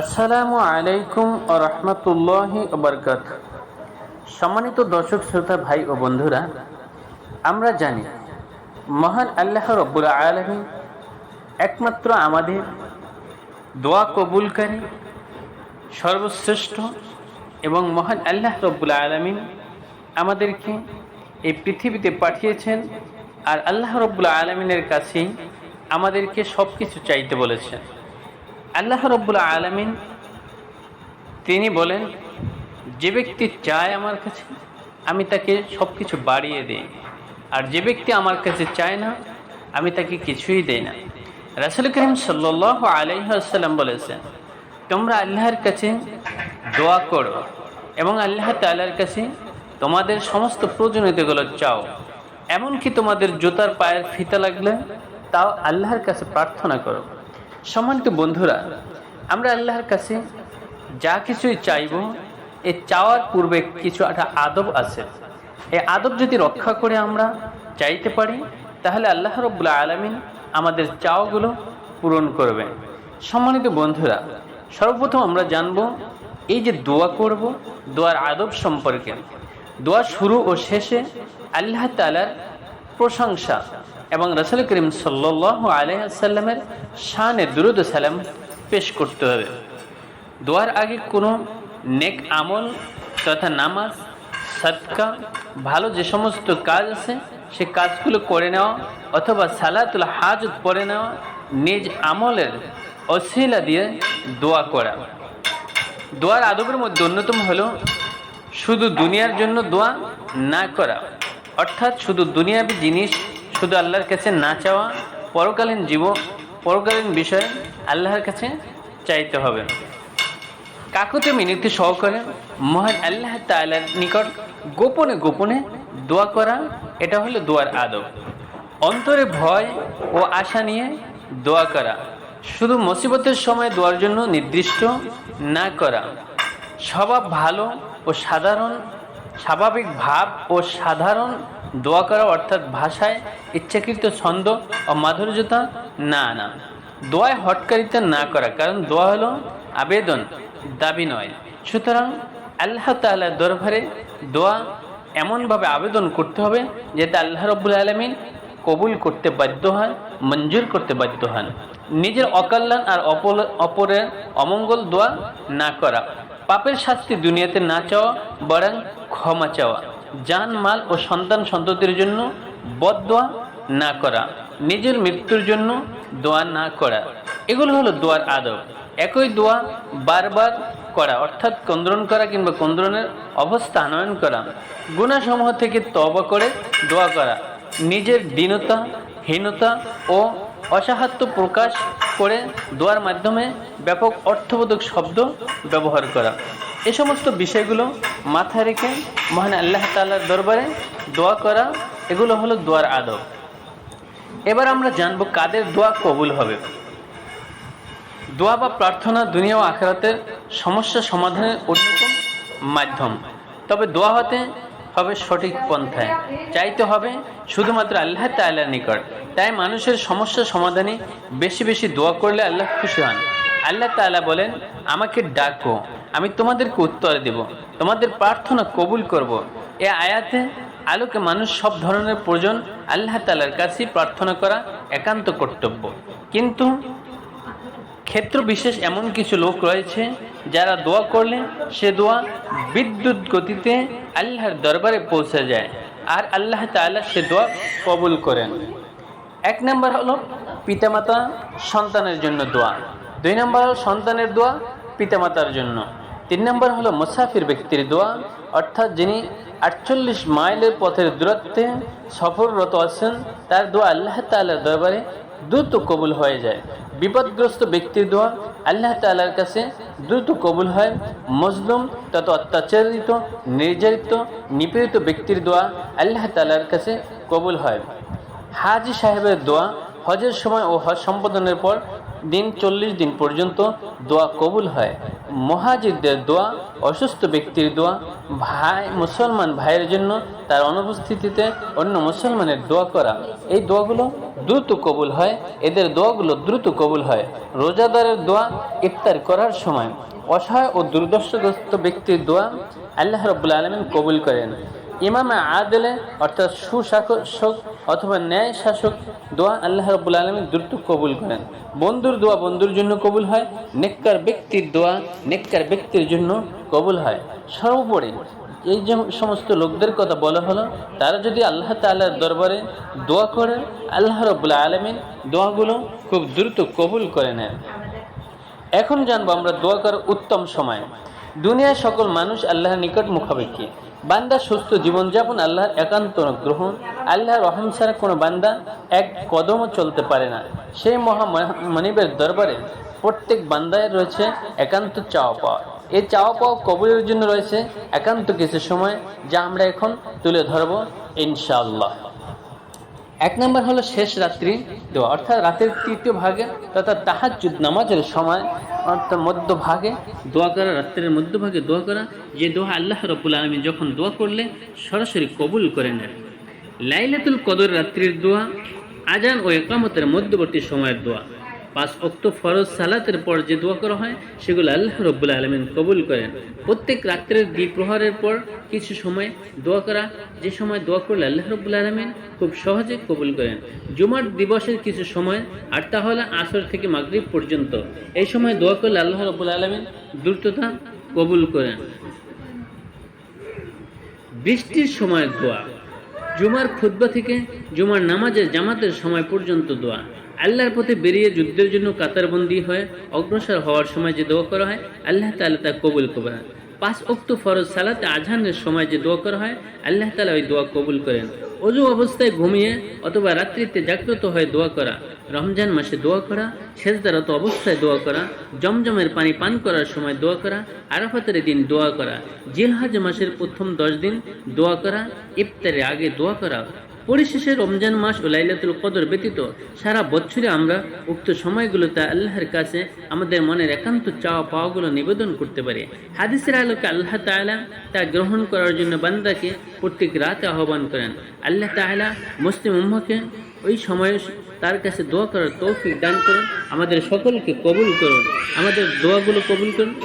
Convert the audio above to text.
আসসালামু আলাইকুম ও রহমতুল্লাহি বরকত সম্মানিত দর্শক, শ্রোতা, ভাই ও বন্ধুরা, আমরা জানি, মহান আল্লাহ রব্বুল আলমী একমাত্র আমাদের দোয়া কবুলকারী, সর্বশ্রেষ্ঠ এবং মহান আল্লাহ রব্বুল আলমিন আমাদেরকে এই পৃথিবীতে পাঠিয়েছেন আর আল্লাহ রব্বুল আলমিনের কাছেই আমাদেরকে সব কিছু চাইতে বলেছেন। আল্লাহ রব্বুল আলমিন তিনি বলেন, যে ব্যক্তি চায় আমার কাছে, আমি তাকে সব কিছু বাড়িয়ে দিই। আর যে ব্যক্তি আমার কাছে চায় না, আমি তাকে কিছুই দেই না। রাসুল করিম সাল্লাহ আলহাম বলেছেন, তোমরা আল্লাহর কাছে দোয়া করো এবং আল্লাহ তাল্লার কাছে তোমাদের সমস্ত প্রয়োজনীয়তাগুলো চাও। এমনকি তোমাদের জুতার পায়ের ফিতা লাগলে তাও আল্লাহর কাছে প্রার্থনা করো। সম্মানিত বন্ধুরা, আমরা আল্লাহর কাছে যা কিছুই চাইব, এ চাওয়ার পূর্বে কিছু একটা আদব আছে। এই আদব যদি রক্ষা করে আমরা চাইতে পারি, তাহলে আল্লাহ রব্বুল্লা আলমিন আমাদের চাওয়াগুলো পূরণ করবেন। সম্মানিত বন্ধুরা, সর্বপ্রথম আমরা জানব, এই যে দোয়া করব, দোয়ার আদব সম্পর্কে। দোয়া শুরু ও শেষে আল্লাহ তালার প্রশংসা। এবং রসুল করিম সাল্লাহ আলহামের শানে দুরুদ সালাম পেশ করতে হবে। দোয়ার আগে কোনো নেক আমল তথা নামাজ সৎকা ভালো যে সমস্ত কাজ আছে, সে কাজগুলো করে নেওয়া অথবা সালাতুল হাজত পড়ে নেওয়া, নিজ আমলের অশিলা দিয়ে দোয়া করা। দোয়ার আদবের মধ্যে অন্যতম হলো শুধু দুনিয়ার জন্য দোয়া না করা। অর্থাৎ শুধু দুনিয়াবী জিনিস শুধু আল্লাহর কাছে না চাওয়া, পরকালীন জীব, পরকালীন বিষয়ে আল্লাহর কাছে চাইতে হবে। কাকুতে মিনতি সহকারে মহান আল্লাহ তালার নিকট গোপনে গোপনে দোয়া করা, এটা হলো দোয়ার আদব। অন্তরে ভয় ও আশা নিয়ে দোয়া করা, শুধু মুসিবতের সময় দোয়ার জন্য নির্দিষ্ট না করা। স্বভাব ভালো ও সাধারণ, স্বাভাবিক ভাব ও সাধারণ দোয়া করা অর্থাৎ ভাষায় ইচ্ছাকৃত ছন্দ ও মাধুর্যতা না না দোয়ায় হটকারিতা না করা, কারণ দোয়া হলো আবেদন, দাবি নয়। সুতরাং আল্লাহ তাল্লাহ দরবারে দোয়া এমনভাবে আবেদন করতে হবে যাতে আল্লাহ রব্বুল আলমিন কবুল করতে বাধ্য হন, মঞ্জুর করতে বাধ্য হন। নিজের অকল্যাণ আর অপরের অমঙ্গল দোয়া না করা। পাপের শাস্তি দুনিয়াতে না চাওয়া, বরং ক্ষমা চাওয়া। জান মাল ও সন্তান সন্ততির জন্য বদোয়া না করা, নিজের মৃত্যুর জন্য দোয়া না করা, এগুলো হলো দোয়ার আদব। একই দোয়া বারবার করা, অর্থাৎ কন্দ্রণ করা কিংবা কন্দ্রণের অবস্থা আনয়ন করা গুণাসমূহ থেকে তবা করে দোয়া করা, নিজের দীনতা, হীনতা ও অসাহাত্য প্রকাশ করে দোয়ার মাধ্যমে ব্যাপক অর্থবোধক শব্দ ব্যবহার করা। এ সমস্ত বিষয়গুলো মাথায় রেখে, মহান আল্লাহ তাল্লার দরবারে দোয়া করা, এগুলো হলো দোয়ার আদব। এবার আমরা জানব কাদের দোয়া কবুল হবে। দোয়া বা প্রার্থনা দুনিয়া ও আখেরাতের সমস্যা সমাধানের অন্যতম মাধ্যম। তবে দোয়া হতে হবে সঠিক পন্থায়। চাইতে হবে শুধুমাত্র আল্লাহ তাল্লার নিকট। তাই মানুষের সমস্যা সমাধানে বেশি বেশি দোয়া করলে আল্লাহ খুশি হন। আল্লাহ তালা বলেন, আমাকে ডাকো। আমি তোমাদেরকে উত্তর দেব, তোমাদের প্রার্থনা কবুল করব। এ আয়াতে আলোকে মানুষ সব ধরনের প্রয়োজন আল্লাহ তালার কাছেই প্রার্থনা করা একান্ত কর্তব্য। কিন্তু ক্ষেত্র বিশেষ এমন কিছু লোক রয়েছে যারা দোয়া করলে সে দোয়া বিদ্যুৎ গতিতে আল্লাহর দরবারে পৌঁছে যায় আর আল্লাহ তাআলা সে দোয়া কবুল করেন। এক নম্বর হলো পিতামাতা সন্তানের জন্য দোয়া। দুই নম্বর হলো সন্তানের দোয়া পিতামাতার জন্য। তিন নম্বর হলো মুসাফির ব্যক্তির দোয়া, অর্থাৎ যিনি আটচল্লিশ মাইলের পথের দূরত্বে সফররত আছেন, তার দোয়া আল্লাহ তাল্লার দরবারে দ্রুত কবুল হয়ে যায়। বিপদগ্রস্ত ব্যক্তির দোয়া আল্লাহ তাল্লার কাছে দ্রুত কবুল হয়। মজলুম তত অত্যাচারিত নির্যাতিত নিপীড়িত ব্যক্তির দোয়া আল্লাহ তাল্লার কাছে কবুল হয়। হাজি সাহেবের দোয়া হজের সময় ও হজ সম্পাদনের পর দিন চল্লিশ দিন পর্যন্ত দোয়া কবুল হয়। মহাজিদদের দোয়া, অসুস্থ ব্যক্তির দোয়া, ভাই, মুসলমান ভাইয়ের জন্য তার অনুপস্থিতিতে অন্য মুসলমানের দোয়া করা। এই দোয়াগুলো দ্রুত কবুল হয়, এদের দোয়াগুলো দ্রুত কবুল হয়। রোজাদারের দোয়া ইফতার করার সময় অসহায় ও দুর্দশগ্রস্ত ব্যক্তির দোয়া আল্লাহ রব্বুল আলমিন কবুল করেন। ইমামে আদেলে অর্থাৎ সুশাসক অথবা ন্যায় শাসক দোয়া আল্লাহ রব্বুল আলমী দ্রুত কবুল করেন। বন্ধুর দোয়া বন্ধুর জন্য কবুল হয়, নেককার ব্যক্তির দোয়া নেককার ব্যক্তির জন্য কবুল হয়। সর্বোপরি এই যে সমস্ত লোকদের কথা বলা হলো, তারা যদি আল্লাহ তাল্লাহর দরবারে দোয়া করে, আল্লাহ রব্বুল আলমিন দোয়াগুলো খুব দ্রুত কবুল করে নেন। এখন জানব আমরা দোয়া করার উত্তম সময়। দুনিয়ার সকল মানুষ আল্লাহর নিকট মুখাপেক্ষী। বান্দা সুস্থ জীবনযাপন, আল্লাহর একান্ত গ্রহণ আল্লাহর রহম ছাড়া কোনো বান্দা এক কদমও চলতে পারে না। সেই মহা মনিবের দরবারে প্রত্যেক বান্দায় রয়েছে একান্ত চাওয়া পাওয়া। এই চাওয়া পাওয়া কবুলের জন্য রয়েছে একান্ত কিছু সময় যা আমরা এখন তুলে ধরবো ইনশাআল্লাহ। এক নম্বর হলো শেষ রাত্রি দোয়া, অর্থাৎ রাতের তৃতীয় ভাগে তথা তাহাজুদ নামাজের সময় মধ্যভাগে দোয়া করা, রাত্রের মধ্যভাগে দোয়া করা, যে দোয়া আল্লাহ রব্বুল আলমী যখন দোয়া করলে সরাসরি কবুল করে নেন। লাইলাতুল কদর রাত্রির দোয়া আজান ও একামতের মধ্যবর্তী সময়ের দোয়া। পাঁচ অক্ত ফরজ সালাতের পর যে দোয়া করা হয়, সেগুলো আল্লাহ রব্বুল আলমিন কবুল করেন। প্রত্যেক রাত্রের দ্বিপ্রহরের পর কিছু সময় দোয়া করা, যে সময় দোয়া করলে আল্লাহ রব্বুল আলমিন খুব সহজে কবুল করেন। জুমার দিবসের কিছু সময় আর তা হলো আসর থেকে মাগরিব পর্যন্ত, এই সময় দোয়া করলে আল্লাহ রব্বুল আলমিন দ্রুততা কবুল করেন। বৃষ্টির সময় দোয়া, জুমার খুদ্া থেকে জুমার নামাজের জামাতের সময় পর্যন্ত দোয়া। আল্লাহর পথে বেরিয়ে যুদ্ধের জন্য কাতারবন্দি হয়ে অগ্রসর হওয়ার সময় যে দোয়া করা হয়, আল্লাহ তালা তা কবুল করেন পাঁচ অক্ত ফরজ সালাতে আজহানের সময় যে দোয়া করা হয়, আল্লাহ তালা ওই দোয়া কবুল করেন। অজু অবস্থায় ঘুমিয়ে অথবা রাত্রিতে জাগ্রত হয়ে দোয়া করা, রমজান মাসে দোয়া করা, সেজদারত অবস্থায় দোয়া করা, জমজমের পানি পান করার সময় দোয়া করা, আরাফাতের দিন দোয়া করা, জিলহাজ মাসের প্রথম দশ দিন দোয়া করা, ইফতারের আগে দোয়া করা পরিশেষে রমজান মাস ও লাইলাতুল কদর ব্যতীত সারা বছরে আমরা উক্ত সময়গুলোতে আল্লাহর কাছে আমাদের মনের একান্ত চাওয়া পাওয়াগুলো নিবেদন করতে পারি। হাদিসের আলোকে আল্লাহ তাআলা তা গ্রহণ করার জন্য বান্দাকে প্রত্যেক রাতে আহ্বান করেন। আল্লাহ তাআলা মুসলিম উম্মাকে ওই সময়ে তার কাছে দোয়া করার তৌফিক দান করুন। আমাদের সকলকে কবুল করুন। আমাদের দোয়াগুলো কবুল করুন।